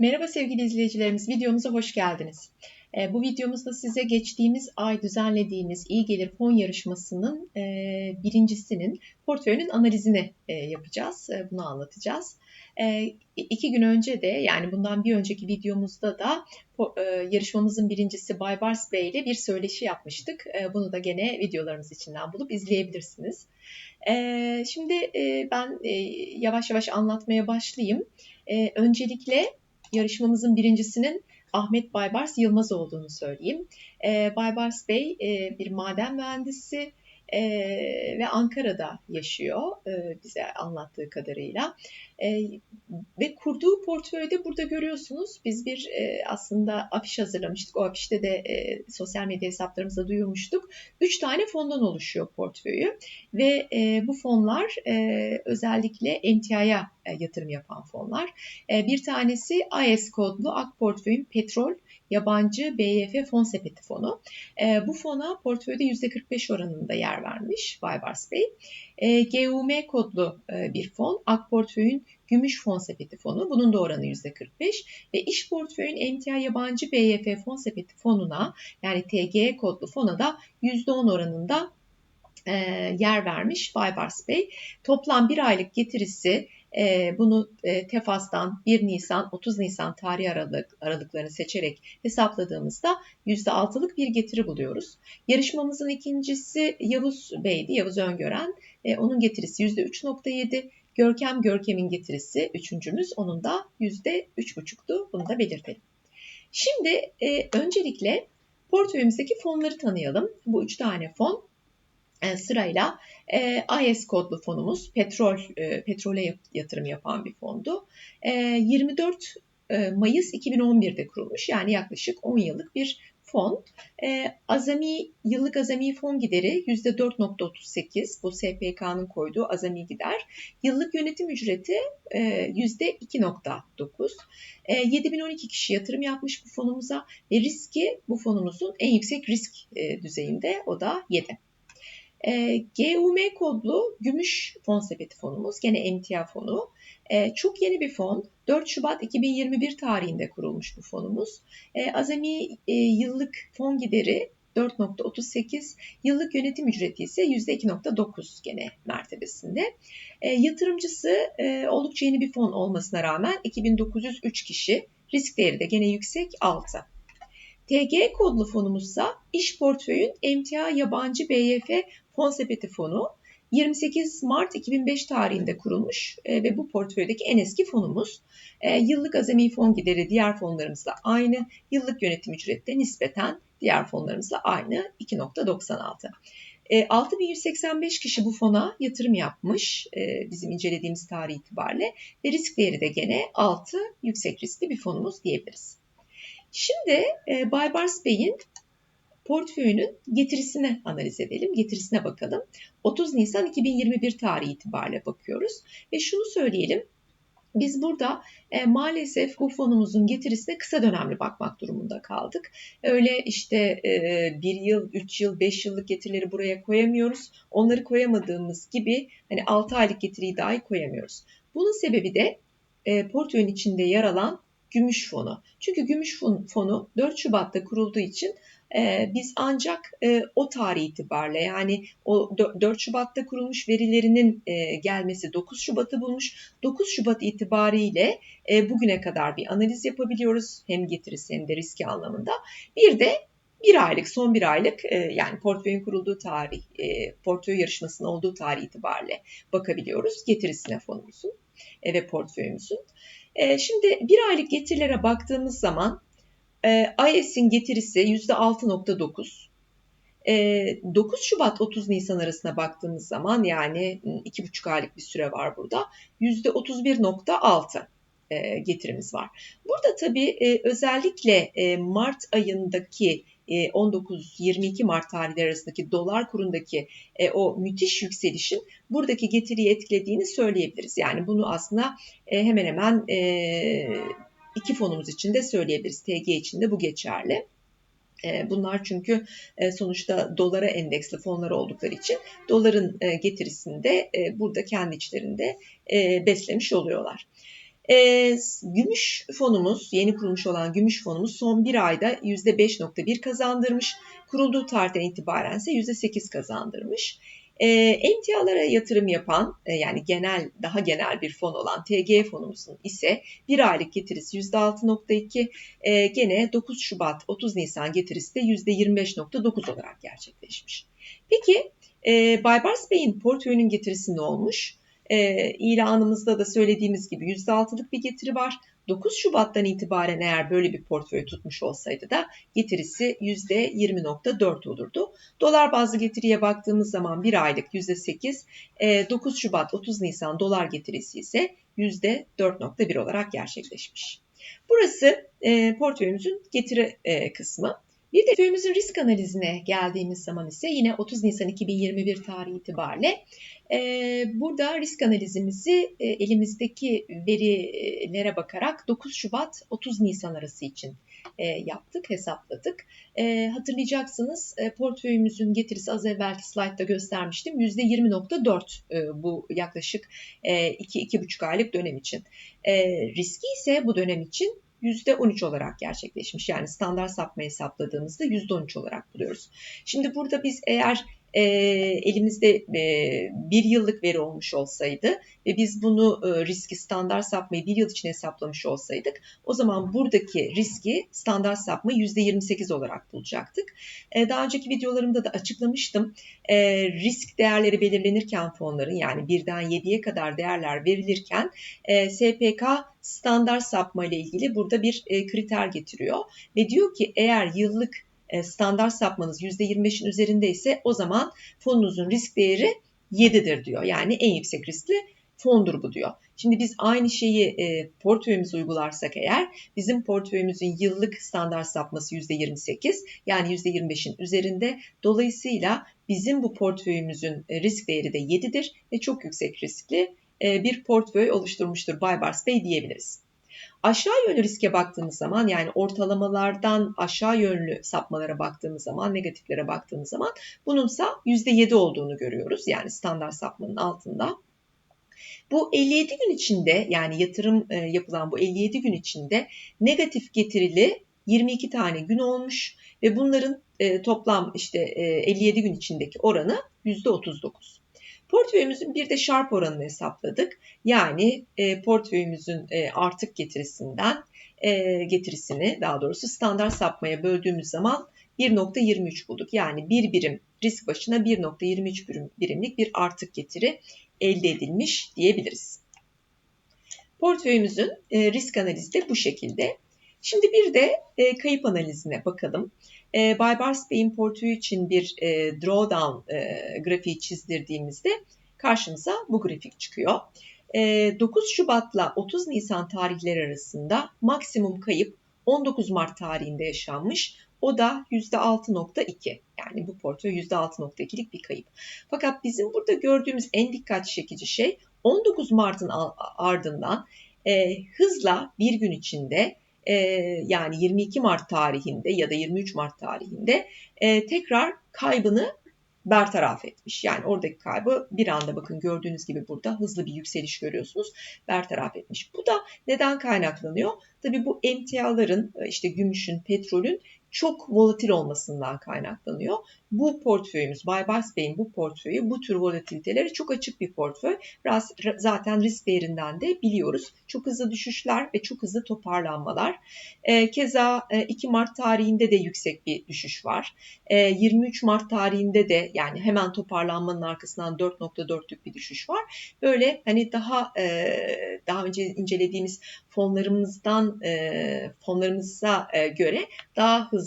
Merhaba sevgili izleyicilerimiz, videomuza hoş geldiniz. E, bu videomuzda size geçtiğimiz ay düzenlediğimiz İyi Gelir Fon Yarışması'nın e, birincisinin portföyünün analizini e, yapacağız. E, bunu anlatacağız. İki gün önce de yani bundan bir önceki videomuzda da yarışmamızın birincisi Baybars Bey ile bir söyleşi yapmıştık. Bunu da gene videolarımız içinden bulup izleyebilirsiniz. Şimdi ben yavaş yavaş anlatmaya başlayayım. Öncelikle yarışmamızın birincisinin Ahmet Baybars Yılmaz olduğunu söyleyeyim. E, Baybars Bey e, bir maden mühendisi e, ve Ankara'da yaşıyor e, bize anlattığı kadarıyla. E, ve kurduğu portföyde burada görüyorsunuz biz bir e, aslında afiş hazırlamıştık. O afişte de e, sosyal medya hesaplarımızda duyurmuştuk. Üç tane fondan oluşuyor portföyü ve e, bu fonlar e, özellikle emtiaya e, yatırım yapan fonlar. E, bir tanesi AES kodlu Ak Portföy'ün petrol yabancı BYF fon sepeti fonu. E, bu fona portföyde %45 oranında yer vermiş Baybars Bey. E, GUM kodlu e, bir fon. Ak Portföy'ün gümüş fon sepeti fonu. Bunun da oranı %45 ve iş portföyün emtia yabancı BYF fon sepeti fonuna yani TGE kodlu fona da %10 oranında e, yer vermiş Baybars Bey. Toplam bir aylık getirisi bunu e, Tefas'tan 1 Nisan 30 Nisan tarih aralık, aralıklarını seçerek hesapladığımızda %6'lık bir getiri buluyoruz. Yarışmamızın ikincisi Yavuz Bey'di, Yavuz Öngören. E, onun getirisi %3.7. Görkem Görkem'in getirisi üçüncümüz. Onun da %3.5'tu. Bunu da belirtelim. Şimdi e, öncelikle portföyümüzdeki fonları tanıyalım. Bu üç tane fon sırayla e, IS kodlu fonumuz petrol e, petrole yatırım yapan bir fondu. E, 24 e, Mayıs 2011'de kurulmuş yani yaklaşık 10 yıllık bir fon. E, azami yıllık azami fon gideri %4.38 bu SPK'nın koyduğu azami gider. Yıllık yönetim ücreti e, %2.9. E, 7012 kişi yatırım yapmış bu fonumuza ve riski bu fonumuzun en yüksek risk e, düzeyinde o da 7. E, GUM kodlu gümüş fon sepeti fonumuz. Gene emtia fonu. E, çok yeni bir fon. 4 Şubat 2021 tarihinde kurulmuş bu fonumuz. E, azami e, yıllık fon gideri 4.38, yıllık yönetim ücreti ise %2.9 gene mertebesinde. E, yatırımcısı e, oldukça yeni bir fon olmasına rağmen 2903 kişi, risk değeri de gene yüksek 6. TG kodlu fonumuzsa iş portföyün emtia yabancı BYF fon sepeti fonu 28 Mart 2005 tarihinde kurulmuş e, ve bu portföydeki en eski fonumuz. E, yıllık azami fon gideri diğer fonlarımızla aynı, yıllık yönetim ücreti de nispeten diğer fonlarımızla aynı 2.96. E, 6185 kişi bu fona yatırım yapmış e, bizim incelediğimiz tarih itibariyle ve risk değeri de gene 6 yüksek riskli bir fonumuz diyebiliriz. Şimdi e, Baybars Bey'in portföyünün getirisine analiz edelim. Getirisine bakalım. 30 Nisan 2021 tarihi itibariyle bakıyoruz. Ve şunu söyleyelim. Biz burada e, maalesef bu fonumuzun getirisine kısa dönemli bakmak durumunda kaldık. Öyle işte e, bir yıl, üç yıl, beş yıllık getirileri buraya koyamıyoruz. Onları koyamadığımız gibi hani 6 aylık getiriyi dahi koyamıyoruz. Bunun sebebi de e, portföyün içinde yer alan gümüş fonu. Çünkü gümüş fonu 4 Şubat'ta kurulduğu için e, biz ancak e, o tarih itibariyle yani o 4 Şubat'ta kurulmuş verilerinin e, gelmesi 9 Şubat'ı bulmuş. 9 Şubat itibariyle e, bugüne kadar bir analiz yapabiliyoruz. Hem getirisi hem de riski anlamında. Bir de bir aylık, son bir aylık yani portföyün kurulduğu tarih, portföy yarışmasının olduğu tarih itibariyle bakabiliyoruz getirisine fonumuzun ve portföyümüzün. Şimdi bir aylık getirilere baktığımız zaman e, IS'in getirisi %6.9. E, 9 Şubat 30 Nisan arasına baktığımız zaman yani 2,5 aylık bir süre var burada. %31.6 e, getirimiz var. Burada tabii e, özellikle e, Mart ayındaki 19-22 Mart tarihleri arasındaki dolar kurundaki o müthiş yükselişin buradaki getiriyi etkilediğini söyleyebiliriz. Yani bunu aslında hemen hemen iki fonumuz için de söyleyebiliriz. TG için de bu geçerli. Bunlar çünkü sonuçta dolara endeksli fonlar oldukları için doların getirisini de burada kendi içlerinde beslemiş oluyorlar. E, gümüş fonumuz, yeni kurulmuş olan gümüş fonumuz son bir ayda %5.1 kazandırmış. Kurulduğu tarihten itibaren ise %8 kazandırmış. Emtialara yatırım yapan e, yani genel daha genel bir fon olan TG fonumuzun ise bir aylık getirisi %6.2 e, gene 9 Şubat 30 Nisan getirisi de %25.9 olarak gerçekleşmiş. Peki e, Baybars Bey'in portföyünün getirisi ne olmuş? E, ilanımızda da söylediğimiz gibi %6'lık bir getiri var. 9 Şubat'tan itibaren eğer böyle bir portföy tutmuş olsaydı da getirisi %20.4 olurdu. Dolar bazlı getiriye baktığımız zaman bir aylık %8, 9 e, Şubat 30 Nisan dolar getirisi ise %4.1 olarak gerçekleşmiş. Burası e, portföyümüzün getiri e, kısmı. Bir de portföyümüzün risk analizine geldiğimiz zaman ise yine 30 Nisan 2021 tarihi itibariyle e, burada risk analizimizi e, elimizdeki verilere bakarak 9 Şubat 30 Nisan arası için e, yaptık, hesapladık. E, hatırlayacaksınız e, portföyümüzün getirisi az evvelki slaytta göstermiştim. %20.4 e, bu yaklaşık 2-2,5 e, aylık dönem için. E, riski ise bu dönem için %13 olarak gerçekleşmiş. Yani standart sapma hesapladığımızda %13 olarak buluyoruz. Şimdi burada biz eğer e, elimizde e, bir yıllık veri olmuş olsaydı ve biz bunu e, riski standart sapmayı bir yıl için hesaplamış olsaydık o zaman buradaki riski standart sapmayı %28 olarak bulacaktık. E, daha önceki videolarımda da açıklamıştım. E, risk değerleri belirlenirken fonların yani birden 7'ye kadar değerler verilirken e, SPK standart sapma ile ilgili burada bir e, kriter getiriyor ve diyor ki eğer yıllık standart sapmanız %25'in üzerinde ise o zaman fonunuzun risk değeri 7'dir diyor. Yani en yüksek riskli fondur bu diyor. Şimdi biz aynı şeyi e, portföyümüze uygularsak eğer bizim portföyümüzün yıllık standart sapması %28 yani %25'in üzerinde. Dolayısıyla bizim bu portföyümüzün e, risk değeri de 7'dir ve çok yüksek riskli e, bir portföy oluşturmuştur Baybars Bey diyebiliriz. Aşağı yönlü riske baktığımız zaman yani ortalamalardan aşağı yönlü sapmalara baktığımız zaman, negatiflere baktığımız zaman bununsa %7 olduğunu görüyoruz. Yani standart sapmanın altında. Bu 57 gün içinde yani yatırım e, yapılan bu 57 gün içinde negatif getirili 22 tane gün olmuş ve bunların e, toplam işte 57 e, gün içindeki oranı %39. Portföyümüzün bir de Sharp oranını hesapladık. Yani e, portföyümüzün e, artık getirisinden e, getirisini daha doğrusu standart sapmaya böldüğümüz zaman 1.23 bulduk. Yani bir birim risk başına 1.23 birim, birimlik bir artık getiri elde edilmiş diyebiliriz. Portföyümüzün e, risk analizi de bu şekilde. Şimdi bir de e, kayıp analizine bakalım. E, Baybars Bey'in portföyü için bir e, drawdown e, grafiği çizdirdiğimizde karşımıza bu grafik çıkıyor. E, 9 Şubat'la 30 Nisan tarihleri arasında maksimum kayıp 19 Mart tarihinde yaşanmış. O da %6.2 yani bu portföy %6.2'lik bir kayıp. Fakat bizim burada gördüğümüz en dikkat çekici şey 19 Mart'ın ardından e, hızla bir gün içinde e, yani 22 Mart tarihinde ya da 23 Mart tarihinde e, tekrar kaybını bertaraf etmiş. Yani oradaki kaybı bir anda bakın gördüğünüz gibi burada hızlı bir yükseliş görüyorsunuz. Bertaraf etmiş. Bu da neden kaynaklanıyor? Tabii bu emtiaların işte gümüşün, petrolün çok volatil olmasından kaynaklanıyor. Bu portföyümüz, Baybars Bey'in bu portföyü bu tür volatiliteleri çok açık bir portföy. Zaten risk değerinden de biliyoruz. Çok hızlı düşüşler ve çok hızlı toparlanmalar. Ee, keza 2 e, Mart tarihinde de yüksek bir düşüş var. 23 ee, Mart tarihinde de yani hemen toparlanmanın arkasından 4.4'lük bir düşüş var. Böyle hani daha e, daha önce incelediğimiz fonlarımızdan e, fonlarımıza göre daha hızlı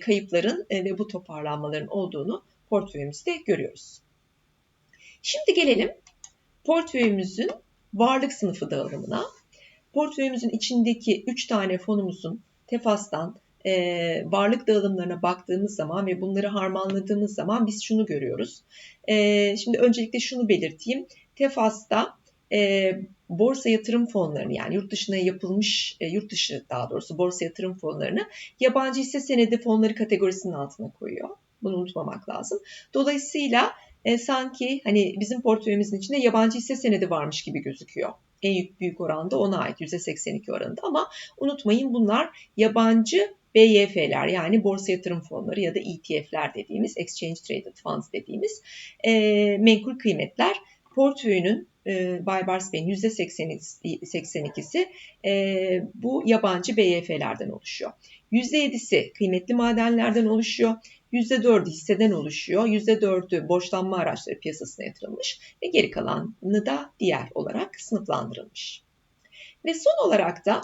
kayıpların ve bu toparlanmaların olduğunu portföyümüzde görüyoruz. Şimdi gelelim portföyümüzün varlık sınıfı dağılımına. Portföyümüzün içindeki 3 tane fonumuzun Tefas'tan e, varlık dağılımlarına baktığımız zaman ve bunları harmanladığımız zaman biz şunu görüyoruz. E, şimdi öncelikle şunu belirteyim. Tefas'ta e, borsa yatırım fonlarını yani yurt dışına yapılmış, e, yurt dışı daha doğrusu borsa yatırım fonlarını yabancı hisse senedi fonları kategorisinin altına koyuyor. Bunu unutmamak lazım. Dolayısıyla e, sanki hani bizim portföyümüzün içinde yabancı hisse senedi varmış gibi gözüküyor en büyük oranda ona ait %82 oranında ama unutmayın bunlar yabancı BYF'ler yani borsa yatırım fonları ya da ETF'ler dediğimiz Exchange Traded Funds dediğimiz e, menkul kıymetler portföyünün e, Baybars Bey'in %82'si e, bu yabancı BYF'lerden oluşuyor. %7'si kıymetli madenlerden oluşuyor. %4'ü hisseden oluşuyor. %4'ü borçlanma araçları piyasasına yatırılmış ve geri kalanını da diğer olarak sınıflandırılmış. Ve son olarak da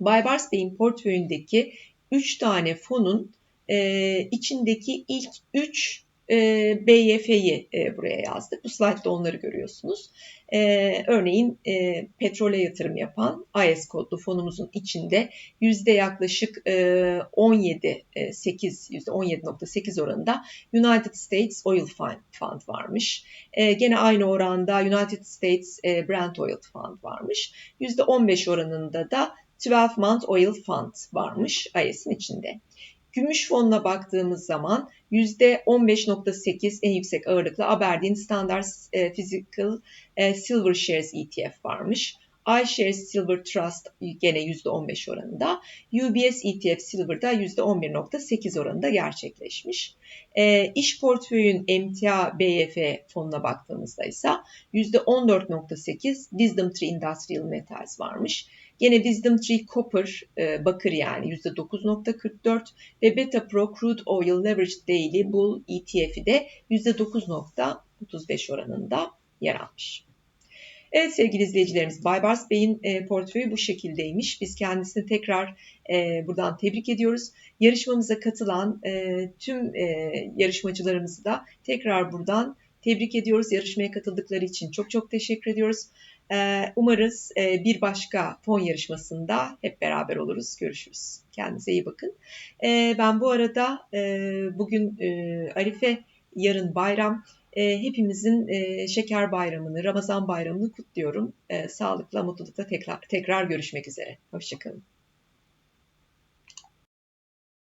Baybars Bey'in portföyündeki 3 tane fonun e, içindeki ilk 3 e, BYF'yi e, buraya yazdık. Bu slaytta onları görüyorsunuz. E, örneğin e, petrole yatırım yapan IS kodlu fonumuzun içinde yüzde yaklaşık e, 17.8 yüzde 17.8 oranında United States Oil Fund varmış. E, gene aynı oranda United States e, Brent Oil Fund varmış. Yüzde 15 oranında da 12 Month Oil Fund varmış IS'in içinde. Gümüş fonuna baktığımız zaman %15.8 en yüksek ağırlıklı Aberdeen Standard e, Physical e, Silver Shares ETF varmış. iShares Silver Trust gene %15 oranında. UBS ETF Silver'da %11.8 oranında gerçekleşmiş. E, iş portföyün emtia BYF fonuna baktığımızda ise %14.8 Wisdom Tree Industrial Metals varmış. Gene Wisdom Tree Copper e, bakır yani %9.44 ve Beta Pro Crude Oil Leveraged Daily Bull ETF'i de %9.35 oranında yer almış. Evet sevgili izleyicilerimiz Baybars Bey'in e, portföyü bu şekildeymiş. Biz kendisini tekrar e, buradan tebrik ediyoruz. Yarışmamıza katılan e, tüm e, yarışmacılarımızı da tekrar buradan tebrik ediyoruz. Yarışmaya katıldıkları için çok çok teşekkür ediyoruz. Ee, umarız e, bir başka fon yarışmasında hep beraber oluruz. Görüşürüz. Kendinize iyi bakın. Ee, ben bu arada e, bugün e, Arife, yarın bayram. Hepimizin şeker bayramını, Ramazan bayramını kutluyorum. Sağlıkla, mutlulukla tekrar, tekrar görüşmek üzere. Hoşçakalın.